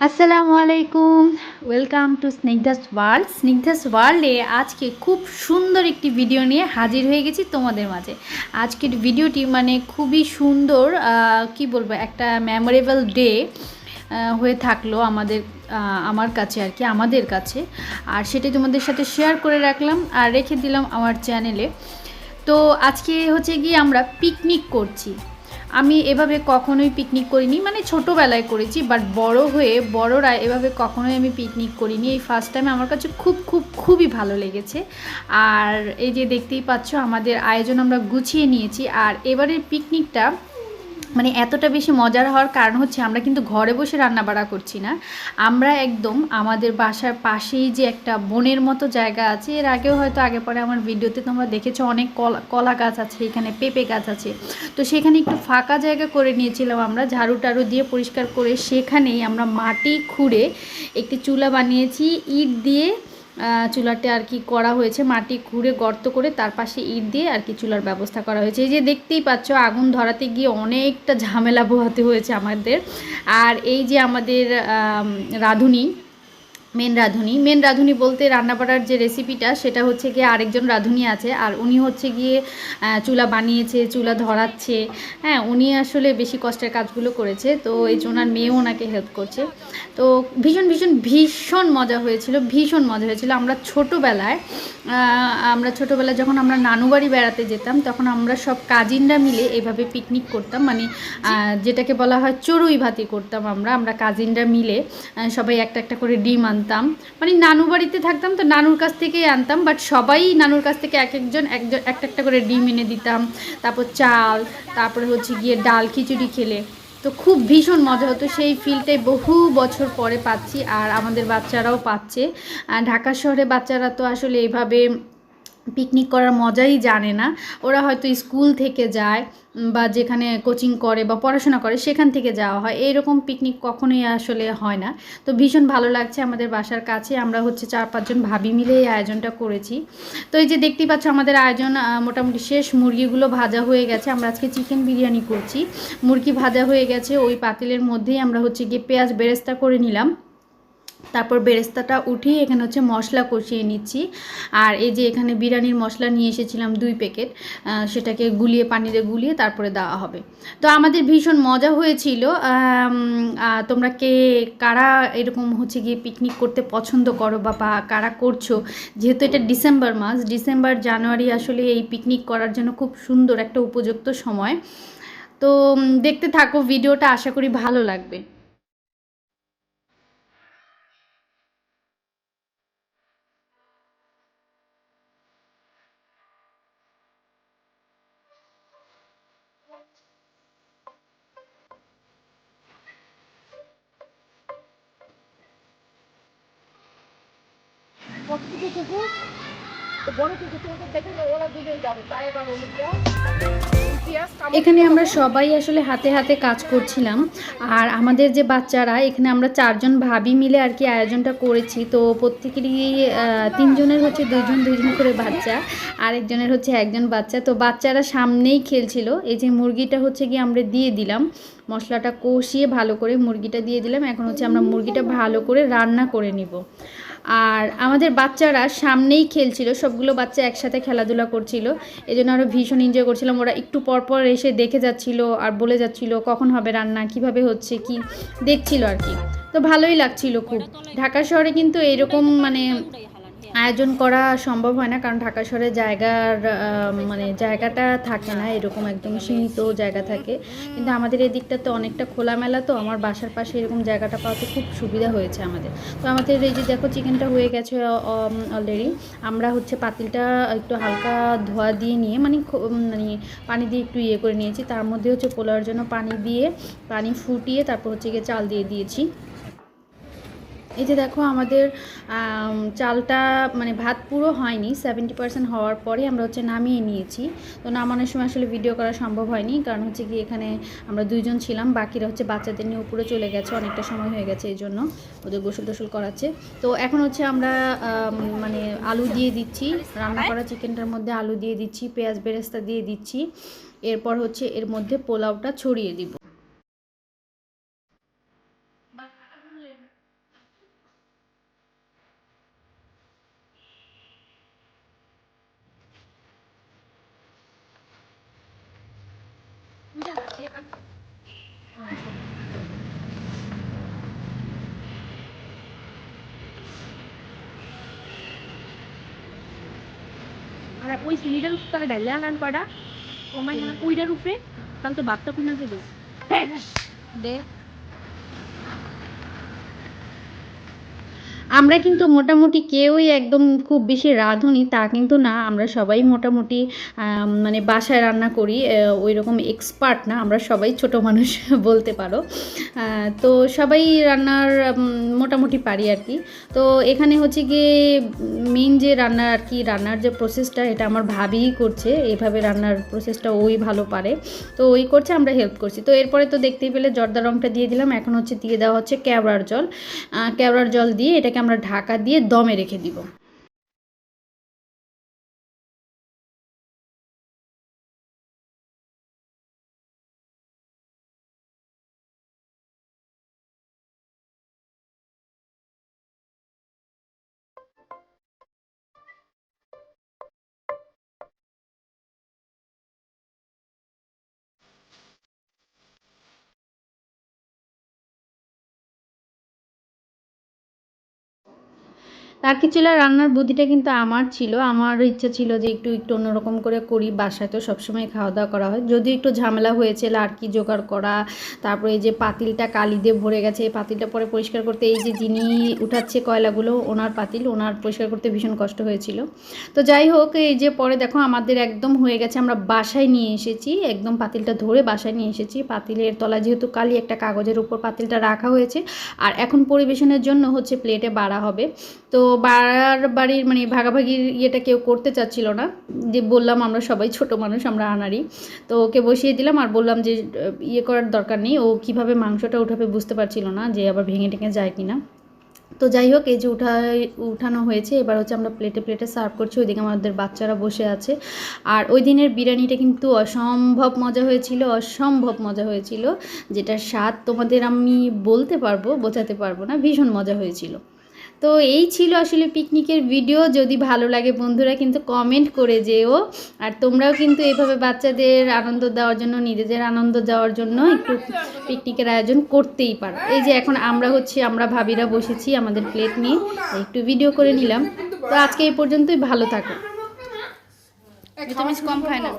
আসসালামু আলাইকুম। Welcome to Snigdha's world Snigdha's ওয়ার্ল্ডে আজকে খুব সুন্দর একটি ভিডিও নিয়ে হাজির হয়ে গেছি তোমাদের মাঝে। আজকের ভিডিওটি মানে খুবই সুন্দর আহ, কি বলব একটা মেমোরেবল ডে হয়ে থাকল আমাদের আমার কাছে আর কি, আমাদের কাছে। আর সেটাই তোমাদের সাথে শেয়ার করে রাখলাম আর রেখে দিলাম আমার চ্যানেলে তো আজকে হচ্ছে গিয়ে আমরা পিকনিক করছি। আমি এভাবে কখনোই পিকনিক করিনি মানে ছোটোবেলায় করেছি বাট বড় হয়ে, বড়রা এভাবে কখনোই আমি পিকনিক করিনি। এই ফার্স্ট টাইম আমার কাছে খুব খুব, খুবই ভালো লেগেছে। আর এই যে দেখতেই পাচ্ছ, আমাদের আয়োজন আমরা গুছিয়ে নিয়েছি। আর এবারের পিকনিকটা মানে এতটা বেশি মজার হওয়ার কারণ হচ্ছে আমরা কিন্তু ঘরে বসে রান্না বাড়া করছি না। আমরা একদম আমাদের বাসার পাশেই যে একটা বনের মতো জায়গা আছে, এর আগেও হয়তো আগে পরে আমার ভিডিওতে তোমরা দেখেছ অনেক কলা কলা গাছ আছে, এখানে পেঁপে গাছ আছে। তো সেখানে একটু ফাঁকা জায়গা করে নিয়েছিলাম আমরা, ঝাড়ু টাড়ু দিয়ে পরিষ্কার করে সেখানেই আমরা মাটি খুঁড়ে একটি চুলা বানিয়েছি, ইট দিয়ে চুলাটা আর কি করা হয়েছে মাটি খুঁড়ে গর্ত করে তার পাশে ইট দিয়ে আর কি চুলার ব্যবস্থা করা হয়েছে। এই যে দেখতেই পাচ্ছ আগুন ধরাতে গিয়ে অনেকটা ঝামেলা পোহাতে হয়েছে আমাদের। আর এই যে আমাদের আম, রাঁধুনি মেন রাঁধুনি। মেন রাঁধুনি বলতে রান্নাবাড়ার যে রেসিপিটা সেটা হচ্ছে গিয়ে আরেকজন রাঁধুনি আছে, আর উনি হচ্ছে গিয়ে চুলা বানিয়েছে, চুলা ধরাচ্ছে। হ্যাঁ উনি আসলে বেশি কষ্টের কাজগুলো করেছে, তো এই যে ওনার মেয়েও ওনাকে হেল্প করছে। তো ভীষণ ভীষণ ভীষণ মজা হয়েছিল, ভীষণ মজা হয়েছিল। আমরা ছোটোবেলায় আমরা ছোটোবেলায় যখন আমরা নানু বাড়ি বেড়াতে যেতাম, তখন আমরা সব কাজিনরা মিলে এভাবে পিকনিক করতাম। মানে যেটাকে বলা হয় চড়ুই ভাতি করতাম আমরা। আমরা কাজিনরা মিলে সবাই একটা একটা করে ডিম আনতাম। মানে নানু বাড়িতে থাকতাম তো নানুর কাছ থেকেই আনতাম বাট সবাই নানুর কাছ থেকে এক একজন একজন একটা একটা করে ডিম এনে দিতাম। তারপর চাল, তারপরে হচ্ছে গিয়ে ডাল খিচুড়ি খেলে। তো খুব ভীষণ মজা হতো, সেই ফিলটাই বহু বছর পরে পাচ্ছি আর আমাদের বাচ্চারাও পাচ্ছে। ঢাকা শহরে বাচ্চারা তো আসলে এইভাবে পিকনিক করার মজাই জানে না। ওরা হয়তো স্কুল থেকে যায় বা যেখানে কোচিং করে বা পড়াশোনা করে সেখান থেকে যাওয়া হয়। এইরকম পিকনিক কখনোই আসলে হয় না। তো ভীষণ ভালো লাগছে আমাদের বাসার কাছে। আমরা হচ্ছে চার পাঁচজন ভাবি মিলে এই আয়োজনটা করেছি। তো এই যে দেখতেই পাচ্ছ আমাদের আয়োজন মোটামুটি শেষ। মুরগিগুলো ভাজা হয়ে গেছে। আমরা আজকে চিকেন বিরিয়ানি করছি। মুরগি ভাজা হয়ে গেছে। ওই পাতিলের মধ্যেই আমরা হচ্ছে গিয়ে পেঁয়াজ বেরেস্তা করে নিলাম। তারপর বেরেস্তাটা উঠিয়ে এখানে হচ্ছে মশলা কষিয়ে নিচ্ছি। আর এই যে এখানে বিরিয়ানির মশলা নিয়ে এসেছিলাম দুই প্যাকেট সেটাকে গুলিয়ে পানিতে গুলিয়ে তারপরে দেওয়া হবে। তো আমাদের ভীষণ মজা হয়েছিল। তোমরা কে, কারা এরকম হচ্ছে গিয়ে পিকনিক করতে পছন্দ করো বা কারা করছ? যেহেতু এটা ডিসেম্বর মাস, ডিসেম্বর, জানুয়ারি আসলে এই পিকনিক করার জন্য খুব সুন্দর একটা উপযুক্ত সময়। তো দেখতে থাকো, ভিডিওটা আশা করি ভালো লাগবে। এখানে আমরা সবাই আসলে হাতে হাতে কাজ করছিলাম। আর আমাদের যে বাচ্চারা, এখানে আমরা চারজন ভাবি মিলে আর কি আয়োজনটা করেছি। তো প্রত্যেকেরই তিনজনের হচ্ছে দুজন দুজন করে বাচ্চা, আরেকজনের হচ্ছে একজন বাচ্চা। তো বাচ্চারা সামনেই খেলছিল। এই যে মুরগিটা হচ্ছে কি আমরা দিয়ে দিলাম। মশলাটা কষিয়ে ভালো করে মুরগিটা দিয়ে দিলাম। এখন হচ্ছে আমরা মুরগিটা ভালো করে রান্না করে নিব। আর আমাদের বাচ্চারা সামনেই খেলছিল, সবগুলো বাচ্চা একসাথে খেলাধুলা করছিল। এই জন্য আরও ভীষণ এনজয় করছিলাম। ওরা একটু পর পর এসে দেখে যাচ্ছিল আর বলে যাচ্ছিল, কখন হবে রান্না? কীভাবে হচ্ছে? কি? দেখছিল আর কি। তো ভালোই লাগছিল খুব। ঢাকা শহরে কিন্তু এরকম মানে আয়োজন করা সম্ভব হয় না, কারণ ঢাকা শহরে জায়গার মানে জায়গাটা থাকে না, এরকম একদম সীমিত জায়গা থাকে। কিন্তু আমাদের এই দিকটা তো অনেকটা খোলামেলা, তো আমার বাসার পাশে এরকম জায়গাটা পাওয়াতে খুব সুবিধা হয়েছে আমাদের। তো আমাদের এই যে দেখো, চিকেনটা হয়ে গেছে অলরেডি আমরা হচ্ছে পাতিলটা একটু হালকা ধোয়া দিয়ে নিয়ে মানে মানে পানি দিয়ে একটু ইয়ে করে নিয়েছি। তার মধ্যে হচ্ছে পোলাওয়ার জন্য পানি দিয়ে, পানি ফুটিয়ে তারপর হচ্ছে গিয়ে চাল দিয়ে দিয়েছি। এই যে দেখো আমাদের চালটা মানে ভাত পুরো হয়নি সেভেন্টি পার্সেন্ট হওয়ার পরে আমরা হচ্ছে নামিয়ে নিয়েছি। তো নামানোর সময় আসলে ভিডিও করা সম্ভব হয়নি, কারণ হচ্ছে কি এখানে আমরা দুইজন ছিলাম, বাকিরা হচ্ছে বাচ্চাদের নিয়ে উপরে চলে গেছে, অনেকটা সময় হয়ে গেছে এই জন্য ওদের গোসল টোসল করাচ্ছে। তো এখন হচ্ছে আমরা মানে আলু দিয়ে দিচ্ছি, রান্না করা চিকেনটার মধ্যে আলু দিয়ে দিচ্ছি, পেঁয়াজ বেরেস্তা দিয়ে দিচ্ছি, এরপর হচ্ছে এর মধ্যে পোলাওটা ছড়িয়ে দিব। আর ওই সিঁড়িটার উপর তাহলে ডাইলে আনান পাড়া। কমাই মাই ওইটার উপরে? তাহলে তো বাচ্চা কুইনা দেবে। দে। আমরা কিন্তু মোটামুটি কেউই একদম খুব বেশি রাঁধুনি, তা কিন্তু না। আমরা সবাই মোটামুটি মানে বাসায় রান্না করি ওই রকম এক্সপার্ট না। আমরা সবাই ছোট মানুষ বলতে পারো। তো সবাই রান্নার মোটামুটি পারি আর কি। তো এখানে হচ্ছে গিয়ে মেন যে রান্নার আর কি, রান্নার যে প্রসেসটা এটা আমার ভাবিই করছে। এইভাবে রান্নার প্রসেসটা ওই ভালো পারে। তো ওই করছে, আমরা হেল্প করছি। তো এরপরে তো দেখতেই পেলে জর্দা রঙটা দিয়ে দিলাম। এখন হচ্ছে দিয়ে দেওয়া হচ্ছে কেওড়ার জল। কেওড়ার জল দিয়ে এটাকে আমরা ঢাকা দিয়ে দমে রেখে দিব। কাকি চুলা রান্নার বুদ্ধিটা কিন্তু আমার ছিল। আমার ইচ্ছা ছিল যে একটু একটু অন্যরকম করে করি। বাসায় তো সবসময় খাওয়া দাওয়া করা হয়। যদি একটু ঝামেলা হয়েছে, লাড়কি জোগাড় করা, তারপরে এই যে পাতিলটা কালি দিয়ে ভরে গেছে, এই পাতিলটা পরে পরিষ্কার করতে, এই যে যিনি উঠাচ্ছে কয়লাগুলো, ওনার পাতিল, ওনার পরিষ্কার করতে ভীষণ কষ্ট হয়েছিল। তো যাই হোক, এই যে পরে দেখো আমাদের একদম হয়ে গেছে, আমরা বাসায় নিয়ে এসেছি। একদম পাতিলটা ধরে বাসায় নিয়ে এসেছি। পাতিলের তলায় যেহেতু কালি, একটা কাগজের উপর পাতিলটা রাখা হয়েছে। আর এখন পরিবেশনের জন্য হচ্ছে প্লেটে বাড়া হবে। তো বাড়ার বাড়ির মানে ভাগাভাগির ইয়েটা কেউ করতে চাচ্ছিল না। যে বললাম আমরা সবাই ছোট মানুষ, আমরা আনারি তো ওকে বসিয়ে দিলাম আর বললাম যে ইয়ে করার দরকার নেই। ও কীভাবে মাংসটা উঠাবে বুঝতে পারছিল না যে আবার ভেঙে টেঙে যায় কিনা। তো যাই হোক, এই যে উঠা, উঠানো হয়েছে। এবার হচ্ছে আমরা প্লেটে প্লেটে সার্ভ করছি। ওইদিকে আমাদের বাচ্চারা বসে আছে। আর ওই দিনের বিরিয়ানিটা কিন্তু অসম্ভব মজা হয়েছিল, অসম্ভব মজা হয়েছিল। যেটা স্বাদ তোমাদের আমি বলতে পারব, বোঝাতে পারব না। ভীষণ মজা হয়েছিল। তো এই ছিল আসলে পিকনিকের ভিডিও। যদি ভালো লাগে বন্ধুরা কিন্তু কমেন্ট করে যেও। আর তোমরাও কিন্তু এভাবে বাচ্চাদের আনন্দ দেওয়ার জন্য নিজেদের আনন্দ দেওয়ার জন্য একটু পিকনিকের আয়োজন করতেই পারো। এই যে এখন আমরা হচ্ছে আমরা ভাবিরা বসেছি আমাদের প্লেট নিয়ে একটু ভিডিও করে নিলাম। তো আজকে এই পর্যন্তই ভালো থাকো। কম খায় না